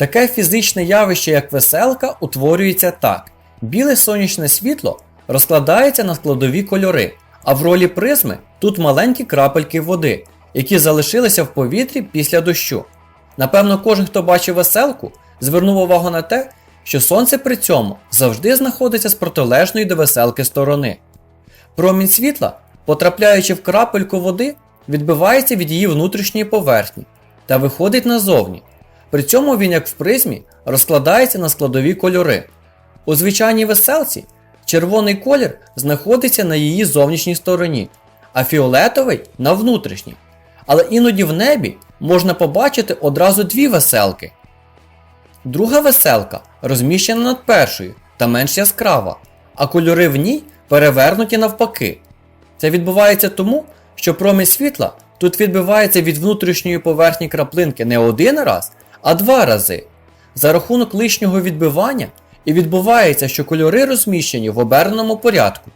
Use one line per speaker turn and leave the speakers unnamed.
Таке фізичне явище, як веселка, утворюється так: біле сонячне світло розкладається на складові кольори, а в ролі призми тут маленькі крапельки води, які залишилися в повітрі після дощу. Напевно, кожен, хто бачив веселку, звернув увагу на те, що сонце при цьому завжди знаходиться з протилежної до веселки сторони. Промінь світла, потрапляючи в крапельку води, відбивається від її внутрішньої поверхні та виходить назовні. При цьому він, як в призмі, розкладається на складові кольори. У звичайній веселці червоний колір знаходиться на її зовнішній стороні, а фіолетовий на внутрішній. Але іноді в небі можна побачити одразу дві веселки. Друга веселка розміщена над першою та менш яскрава, а кольори в ній перевернуті навпаки. Це відбувається тому, що промінь світла тут відбивається від внутрішньої поверхні краплинки не один раз, а два рази. За рахунок лишнього відбивання і відбувається, що кольори розміщені в оберненому порядку.